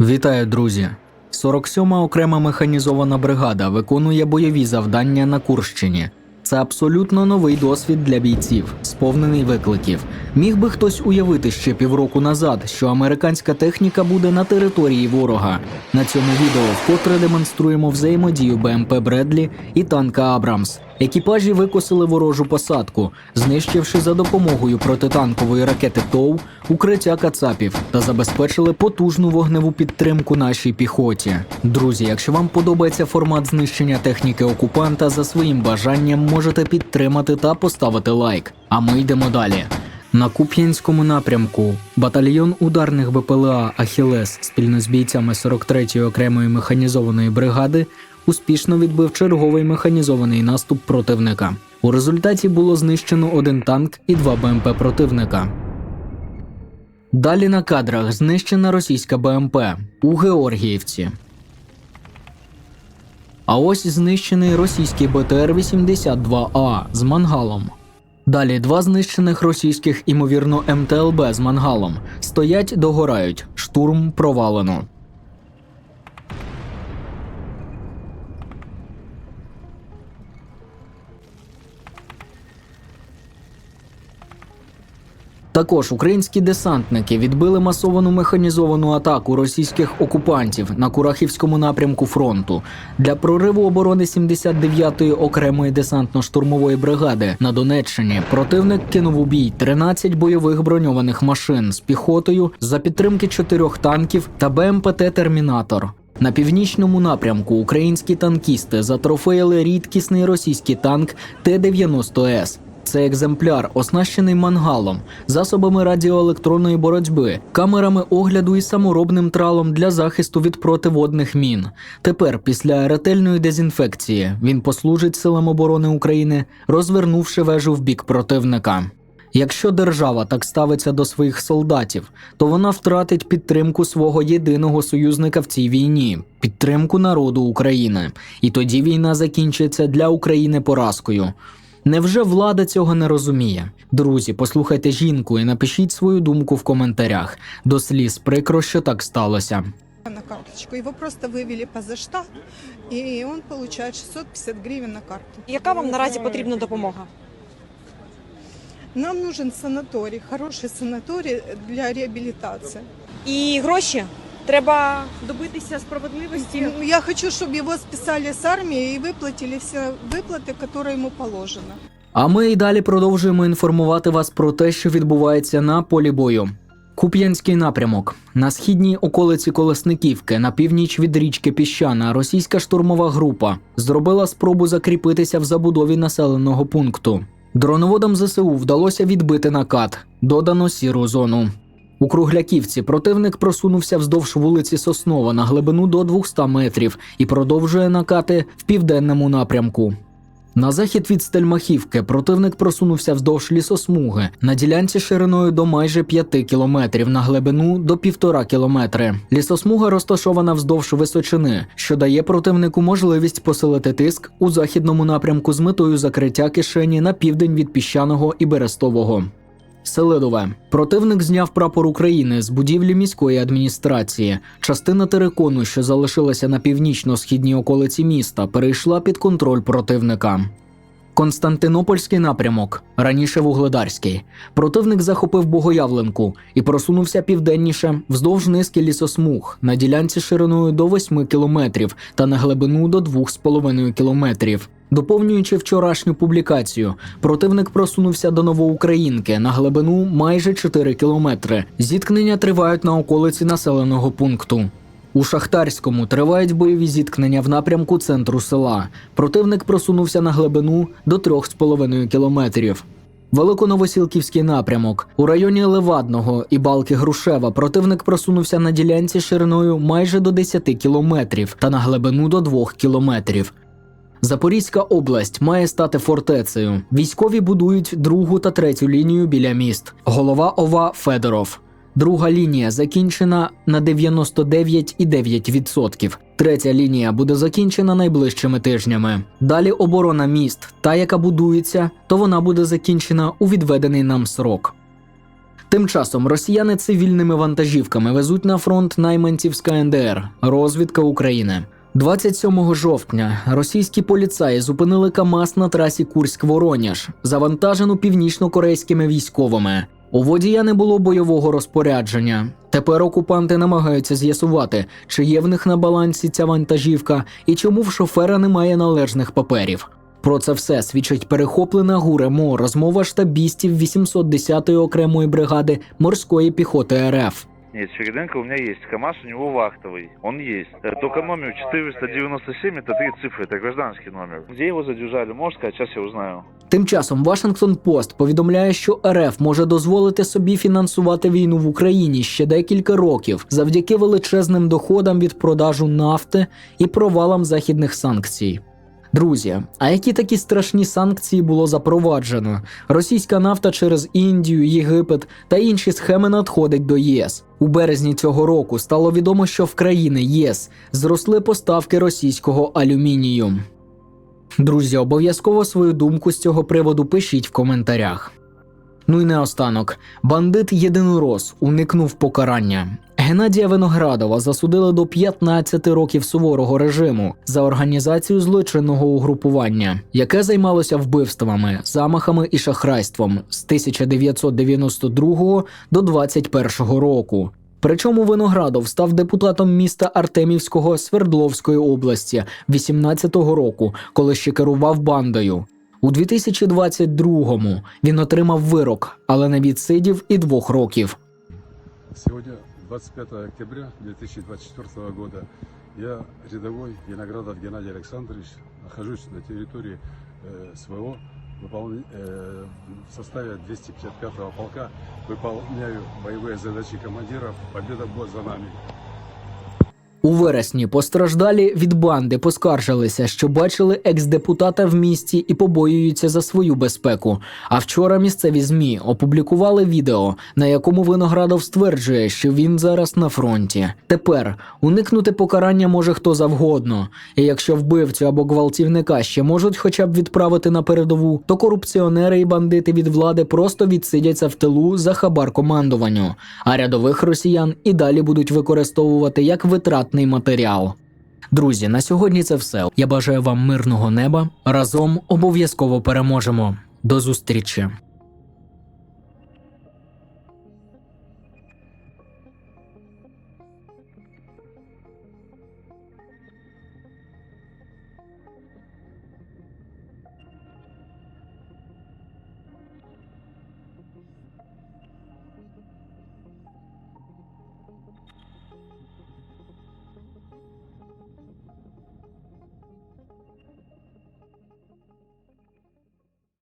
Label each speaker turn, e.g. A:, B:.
A: Вітаю, друзі! 47-ма окрема механізована бригада виконує бойові завдання на Курщині. Це абсолютно новий досвід для бійців, сповнений викликів. Міг би хтось уявити ще півроку назад, що американська техніка буде на території ворога. На цьому відео вкотре демонструємо взаємодію БМП Бредлі і танка Абрамс. Екіпажі викосили ворожу посадку, знищивши за допомогою протитанкової ракети ТОУ укриття кацапів та забезпечили потужну вогневу підтримку нашій піхоті. Друзі, якщо вам подобається формат знищення техніки окупанта, за своїм бажанням можете підтримати та поставити лайк. А ми йдемо далі. На Куп'янському напрямку батальйон ударних БПЛА Ахілес спільно з бійцями 43-ї окремої механізованої бригади успішно відбив черговий механізований наступ противника. У результаті було знищено один танк і два БМП противника. Далі на кадрах знищена російська БМП у Георгіївці. А ось знищений російський БТР-82А з мангалом. Далі два знищених російських, імовірно, МТЛБ з мангалом. Стоять, догорають. Штурм провалено. Також українські десантники відбили масовану механізовану атаку російських окупантів на Курахівському напрямку фронту для прориву оборони 79-ї окремої десантно-штурмової бригади на Донеччині. Противник кинув у бій 13 бойових броньованих машин з піхотою за підтримки чотирьох танків та БМПТ Термінатор. На північному напрямку українські танкісти затрофеїли рідкісний російський танк Т-90С. Це екземпляр, оснащений мангалом, засобами радіоелектронної боротьби, камерами огляду і саморобним тралом для захисту від противодних мін. Тепер, після ретельної дезінфекції, він послужить силам оборони України, розвернувши вежу в бік противника. Якщо держава так ставиться до своїх солдатів, то вона втратить підтримку свого єдиного союзника в цій війні підтримку народу України. І тоді війна закінчиться для України поразкою. Невже влада цього не розуміє? Друзі, послухайте жінку і напишіть свою думку в коментарях. До сліз прикро, що так сталося.
B: на карточку. Его просто вывели поза штат, и он получает 650 гривен на карту.
C: Яка вам наразі потрібна допомога?
B: Нам нужен санаторий, хороший санаторий для реабилитации.
C: І гроші треба добитися справедливості.
B: Ну, Я хочу, чтобы его списали с армии и выплатили все выплаты, которые ему положено.
A: А ми і далі продовжуємо інформувати вас про те, що відбувається на полі бою. Куп'янський напрямок на східній околиці Колесниківки, на північ від річки Піщана, російська штурмова група зробила спробу закріпитися в забудові населеного пункту. Дроноводам ЗСУ вдалося відбити накат, додано сіру зону. У Кругляківці противник просунувся вздовж вулиці Соснова на глибину до 200 метрів і продовжує накати в південному напрямку. На захід від Стельмахівки противник просунувся вздовж лісосмуги на ділянці шириною до майже 5 кілометрів на глибину до 1,5 кілометри. Лісосмуга розташована вздовж височини, що дає противнику можливість посилити тиск у західному напрямку з метою закриття кишені на південь від піщаного і берестового. Селидове. Противник зняв прапор України з будівлі міської адміністрації. Частина терикону, що залишилася на північно-східній околиці міста, перейшла під контроль противника. Константинопольський напрямок, раніше Вугледарський. Противник захопив Богоявленку і просунувся південніше вздовж низки лісосмуг на ділянці шириною до 8 кілометрів та на глибину до 2,5 кілометрів. Доповнюючи вчорашню публікацію, противник просунувся до Новоукраїнки на глибину майже 4 кілометри. Зіткнення тривають на околиці населеного пункту. У Шахтарському тривають бойові зіткнення в напрямку центру села. Противник просунувся на глибину до 3,5 кілометрів. Великоновосілківський напрямок у районі Левадного і Балки Грушева противник просунувся на ділянці шириною майже до 10 кілометрів та на глибину до 2 кілометрів. Запорізька область має стати фортецею. Військові будують другу та третю лінію біля міст. Голова ОВА Федоров. Друга лінія закінчена на 99,9%. Третя лінія буде закінчена найближчими тижнями. Далі оборона міст, та яка будується, то вона буде закінчена у відведений нам срок. Тим часом росіяни цивільними вантажівками везуть на фронт найманців з КНДР, розвідка України. 27 жовтня російські поліцаї зупинили КАМАЗ на трасі Курськ-Вороніж, завантажену північно-корейськими військовими. У водія не було бойового розпорядження. Тепер окупанти намагаються з'ясувати, чи є в них на балансі ця вантажівка і чому в шофера немає належних паперів. Про це все свідчить перехоплена ГУРЕМО розмова штабістів 810-ї окремої бригади морської піхоти РФ.
D: Нет, Череденко у меня есть. КамАЗ у него вахтовый. Он есть. Э, Только номер 497, это три цифры, это гражданский номер. Где его задержали, можешь сказать? Сейчас я узнаю.
A: Тим часом Вашингтон Пост повідомляє, що РФ може дозволити собі фінансувати війну в Україні ще декілька років завдяки величезним доходам від продажу нафти і провалам західних санкцій. Друзі, а які такі страшні санкції було запроваджено? Російська нафта через Індію, Єгипет та інші схеми надходить до ЄС. У березні цього року стало відомо, що в країни ЄС зросли поставки російського алюмінію. Друзі, обов'язково свою думку з цього приводу пишіть в коментарях. Ну і наостанок, бандит єдинорос уникнув покарання. Геннадія Виноградова засудили до 15 років суворого режиму за організацію злочинного угрупування, яке займалося вбивствами, замахами і шахрайством з 1992 до 21 року. Причому Виноградов став депутатом міста Артемівського Свердловської області 18-го року, коли ще керував бандою. У 2022-му він отримав вирок, але не відсидів і двох років.
E: Сегодня 25 октября 2024 года. Я рядовой Виноградов Геннадий Александрович. Нахожусь на территории э, СВО. Выполня- э, в составе 255-го полка выполняю боевые задачи командиров. Победа будет за нами.
A: У вересні постраждалі від банди поскаржилися, що бачили екс-депутата в місті і побоюються за свою безпеку. А вчора місцеві змі опублікували відео, на якому Виноградов стверджує, що він зараз на фронті. Тепер уникнути покарання може хто завгодно. І якщо вбивцю або гвалтівника ще можуть хоча б відправити на передову, то корупціонери і бандити від влади просто відсидяться в тилу за хабар командуванню. А рядових росіян і далі будуть використовувати як витратний матеріал. Друзі, на сьогодні це все. Я бажаю вам мирного неба. Разом обов'язково переможемо. До зустрічі!